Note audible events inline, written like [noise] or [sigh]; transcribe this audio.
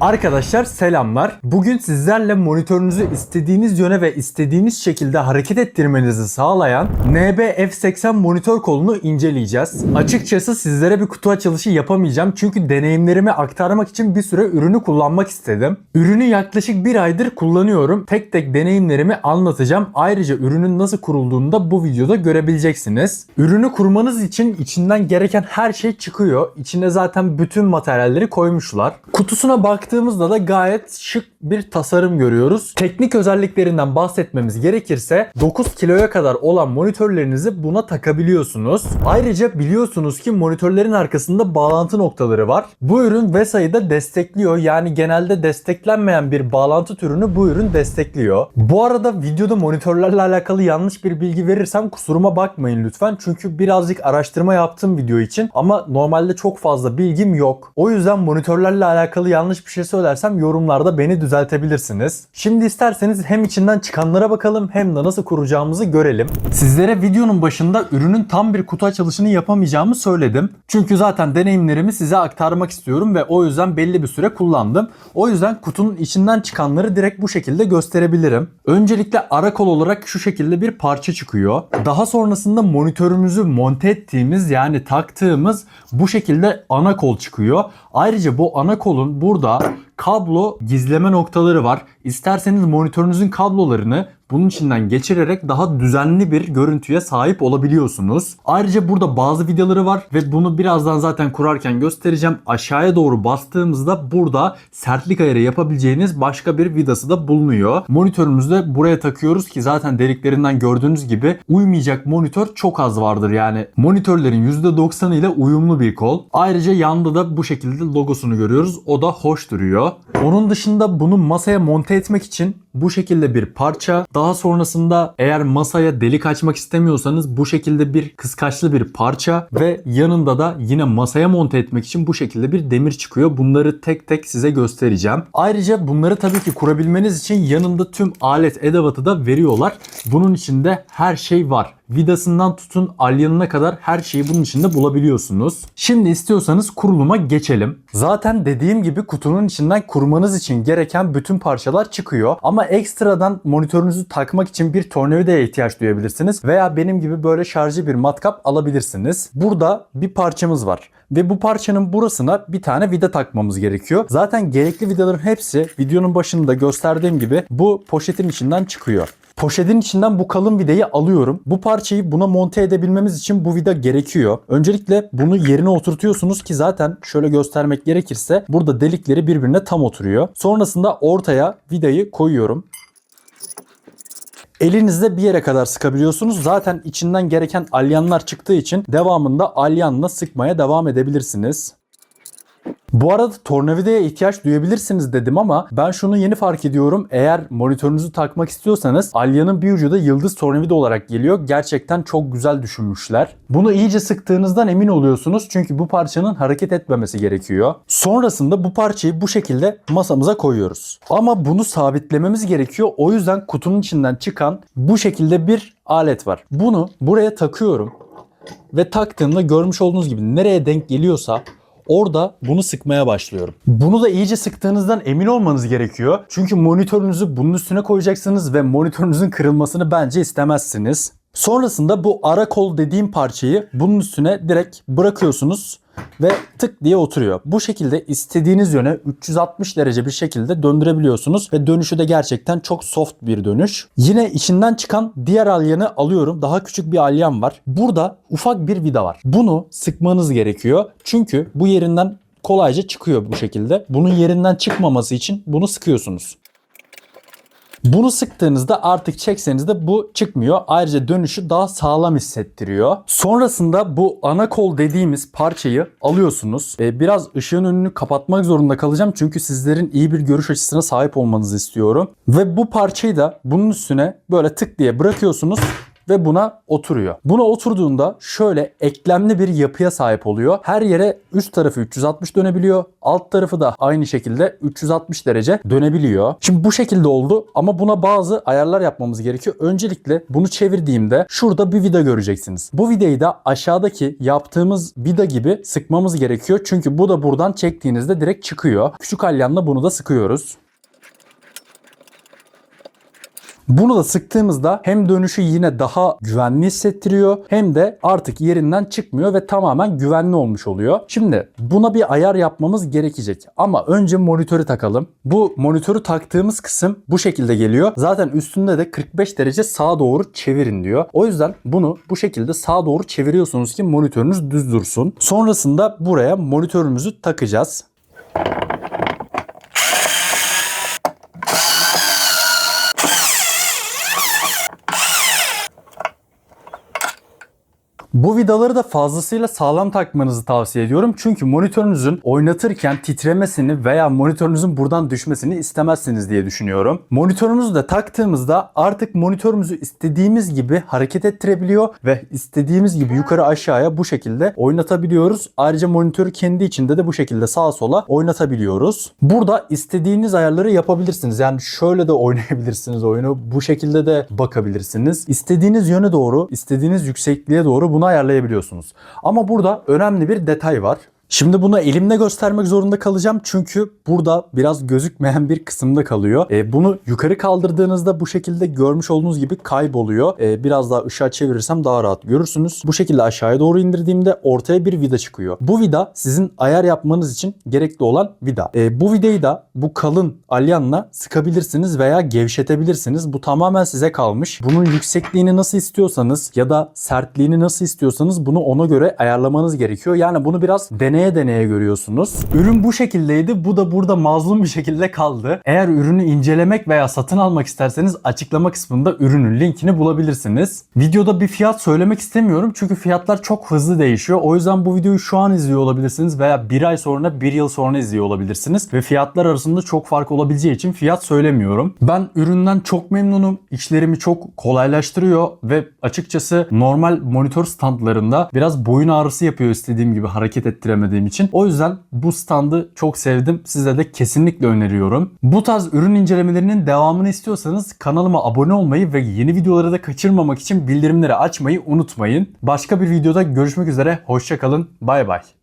Arkadaşlar selamlar. Bugün sizlerle monitörünüzü istediğiniz yöne ve istediğiniz şekilde hareket ettirmenizi sağlayan NB F80 monitör kolunu inceleyeceğiz. Açıkçası sizlere bir kutu açılışı yapamayacağım çünkü deneyimlerimi aktarmak için bir süre ürünü kullanmak istedim. Ürünü yaklaşık bir aydır kullanıyorum. Tek tek deneyimlerimi anlatacağım. Ayrıca ürünün nasıl kurulduğunu da bu videoda görebileceksiniz. Ürünü kurmanız için içinden gereken her şey çıkıyor. İçine zaten bütün materyalleri koymuşlar. Kutusuna baktığımızda da gayet şık bir tasarım görüyoruz. Teknik özelliklerinden bahsetmemiz gerekirse 9 kiloya kadar olan monitörlerinizi buna takabiliyorsunuz. Ayrıca biliyorsunuz ki monitörlerin arkasında bağlantı noktaları var. Bu ürün VESA'yı da destekliyor. Yani genelde desteklenmeyen bir bağlantı türünü bu ürün destekliyor. Bu arada videoda monitörlerle alakalı yanlış bir bilgi verirsem kusuruma bakmayın lütfen. Çünkü birazcık araştırma yaptım video için ama normalde çok fazla bilgim yok. O yüzden monitörlerle alakalı yanlış bir şey söylersem yorumlarda beni düzeltebilirsiniz. Şimdi isterseniz hem içinden çıkanlara bakalım hem de nasıl kuracağımızı görelim. Sizlere videonun başında ürünün tam bir kutu açılışını yapamayacağımı söyledim. Çünkü zaten deneyimlerimi size aktarmak istiyorum ve o yüzden belli bir süre kullandım. O yüzden kutunun içinden çıkanları direkt bu şekilde gösterebilirim. Öncelikle ara kol olarak şu şekilde bir parça çıkıyor. Daha sonrasında monitörümüzü monte ettiğimiz yani taktığımız bu şekilde ana kol çıkıyor. Ayrıca bu ana kolun burada kablo gizleme noktaları var. İsterseniz monitörünüzün kablolarını bunun içinden geçirerek daha düzenli bir görüntüye sahip olabiliyorsunuz. Ayrıca burada bazı vidaları var ve bunu birazdan zaten kurarken göstereceğim. Aşağıya doğru bastığımızda burada sertlik ayarı yapabileceğiniz başka bir vidası da bulunuyor. Monitörümüzü de buraya takıyoruz ki zaten deliklerinden gördüğünüz gibi uymayacak monitör çok az vardır. Yani monitörlerin %90 ile uyumlu bir kol. Ayrıca yanda da bu şekilde logosunu görüyoruz. O da hoş duruyor. Onun dışında bunu masaya monte etmek için bu şekilde bir parça. Daha sonrasında eğer masaya delik açmak istemiyorsanız bu şekilde bir kıskaçlı bir parça ve yanında da yine masaya monte etmek için bu şekilde bir demir çıkıyor. Bunları tek tek size göstereceğim. Ayrıca bunları tabii ki kurabilmeniz için yanında tüm alet edevatı da veriyorlar. Bunun içinde her şey var vidasından tutun alyanına kadar her şeyi bunun içinde bulabiliyorsunuz. Şimdi istiyorsanız kuruluma geçelim. Zaten dediğim gibi kutunun içinden kurmanız için gereken bütün parçalar çıkıyor. Ama ekstradan monitörünüzü takmak için bir tornavidaya ihtiyaç duyabilirsiniz. Veya benim gibi böyle şarjı bir matkap alabilirsiniz. Burada bir parçamız var ve bu parçanın burasına bir tane vida takmamız gerekiyor. Zaten gerekli vidaların hepsi videonun başında gösterdiğim gibi bu poşetin içinden çıkıyor. Poşetin içinden bu kalın vidayı alıyorum. Bu parçayı buna monte edebilmemiz için bu vida gerekiyor. Öncelikle bunu yerine oturtuyorsunuz ki zaten şöyle göstermek gerekirse burada delikleri birbirine tam oturuyor. Sonrasında ortaya vidayı koyuyorum. Elinizde bir yere kadar sıkabiliyorsunuz. Zaten içinden gereken alyanlar çıktığı için devamında alyanla sıkmaya devam edebilirsiniz. Bu arada tornavidaya ihtiyaç duyabilirsiniz dedim ama ben şunu yeni fark ediyorum. Eğer monitörünüzü takmak istiyorsanız alyanın bir ucu da yıldız tornavida olarak geliyor. Gerçekten çok güzel düşünmüşler. Bunu iyice sıktığınızdan emin oluyorsunuz çünkü bu parçanın hareket etmemesi gerekiyor. Sonrasında bu parçayı bu şekilde masamıza koyuyoruz. Ama bunu sabitlememiz gerekiyor. O yüzden kutunun içinden çıkan bu şekilde bir alet var. Bunu buraya takıyorum ve taktığımda görmüş olduğunuz gibi nereye denk geliyorsa Orada bunu sıkmaya başlıyorum. Bunu da iyice sıktığınızdan emin olmanız gerekiyor. Çünkü monitörünüzü bunun üstüne koyacaksınız ve monitörünüzün kırılmasını bence istemezsiniz. Sonrasında bu ara kol dediğim parçayı bunun üstüne direkt bırakıyorsunuz ve tık diye oturuyor. Bu şekilde istediğiniz yöne 360 derece bir şekilde döndürebiliyorsunuz ve dönüşü de gerçekten çok soft bir dönüş. Yine içinden çıkan diğer alyanı alıyorum. Daha küçük bir alyan var. Burada ufak bir vida var. Bunu sıkmanız gerekiyor. Çünkü bu yerinden kolayca çıkıyor bu şekilde. Bunun yerinden çıkmaması için bunu sıkıyorsunuz. Bunu sıktığınızda artık çekseniz de bu çıkmıyor. Ayrıca dönüşü daha sağlam hissettiriyor. Sonrasında bu ana kol dediğimiz parçayı alıyorsunuz. Biraz ışığın önünü kapatmak zorunda kalacağım. Çünkü sizlerin iyi bir görüş açısına sahip olmanızı istiyorum. Ve bu parçayı da bunun üstüne böyle tık diye bırakıyorsunuz ve buna oturuyor. Buna oturduğunda şöyle eklemli bir yapıya sahip oluyor. Her yere üst tarafı 360 dönebiliyor. Alt tarafı da aynı şekilde 360 derece dönebiliyor. Şimdi bu şekilde oldu ama buna bazı ayarlar yapmamız gerekiyor. Öncelikle bunu çevirdiğimde şurada bir vida göreceksiniz. Bu vidayı da aşağıdaki yaptığımız vida gibi sıkmamız gerekiyor. Çünkü bu da buradan çektiğinizde direkt çıkıyor. Küçük alyanla bunu da sıkıyoruz. Bunu da sıktığımızda hem dönüşü yine daha güvenli hissettiriyor hem de artık yerinden çıkmıyor ve tamamen güvenli olmuş oluyor. Şimdi buna bir ayar yapmamız gerekecek ama önce monitörü takalım. Bu monitörü taktığımız kısım bu şekilde geliyor. Zaten üstünde de 45 derece sağa doğru çevirin diyor. O yüzden bunu bu şekilde sağa doğru çeviriyorsunuz ki monitörünüz düz dursun. Sonrasında buraya monitörümüzü takacağız. Bu vidaları da fazlasıyla sağlam takmanızı tavsiye ediyorum. Çünkü monitörünüzün oynatırken titremesini veya monitörünüzün buradan düşmesini istemezsiniz diye düşünüyorum. Monitörümüzü de taktığımızda artık monitörümüzü istediğimiz gibi hareket ettirebiliyor ve istediğimiz gibi yukarı aşağıya bu şekilde oynatabiliyoruz. Ayrıca monitörü kendi içinde de bu şekilde sağa sola oynatabiliyoruz. Burada istediğiniz ayarları yapabilirsiniz. Yani şöyle de [laughs] oynayabilirsiniz oyunu. Bu şekilde de bakabilirsiniz. İstediğiniz yöne doğru, istediğiniz yüksekliğe doğru bunu ayarlayabiliyorsunuz. Ama burada önemli bir detay var. Şimdi bunu elimle göstermek zorunda kalacağım çünkü burada biraz gözükmeyen bir kısımda kalıyor. E, bunu yukarı kaldırdığınızda bu şekilde görmüş olduğunuz gibi kayboluyor. E, biraz daha ışığa çevirirsem daha rahat görürsünüz. Bu şekilde aşağıya doğru indirdiğimde ortaya bir vida çıkıyor. Bu vida sizin ayar yapmanız için gerekli olan vida. E, bu vidayı da bu kalın alyanla sıkabilirsiniz veya gevşetebilirsiniz. Bu tamamen size kalmış. Bunun yüksekliğini nasıl istiyorsanız ya da sertliğini nasıl istiyorsanız bunu ona göre ayarlamanız gerekiyor. Yani bunu biraz deneye deneye görüyorsunuz. Ürün bu şekildeydi. Bu da burada mazlum bir şekilde kaldı. Eğer ürünü incelemek veya satın almak isterseniz açıklama kısmında ürünün linkini bulabilirsiniz. Videoda bir fiyat söylemek istemiyorum çünkü fiyatlar çok hızlı değişiyor. O yüzden bu videoyu şu an izliyor olabilirsiniz veya bir ay sonra bir yıl sonra izliyor olabilirsiniz. Ve fiyatlar arasında çok fark olabileceği için fiyat söylemiyorum. Ben üründen çok memnunum. İşlerimi çok kolaylaştırıyor ve açıkçası normal monitör standlarında biraz boyun ağrısı yapıyor istediğim gibi hareket ettiremediğim için. O yüzden bu standı çok sevdim. Size de kesinlikle öneriyorum. Bu tarz ürün incelemelerinin devamını istiyorsanız kanalıma abone olmayı ve yeni videoları da kaçırmamak için bildirimleri açmayı unutmayın. Başka bir videoda görüşmek üzere. Hoşçakalın. Bay bay.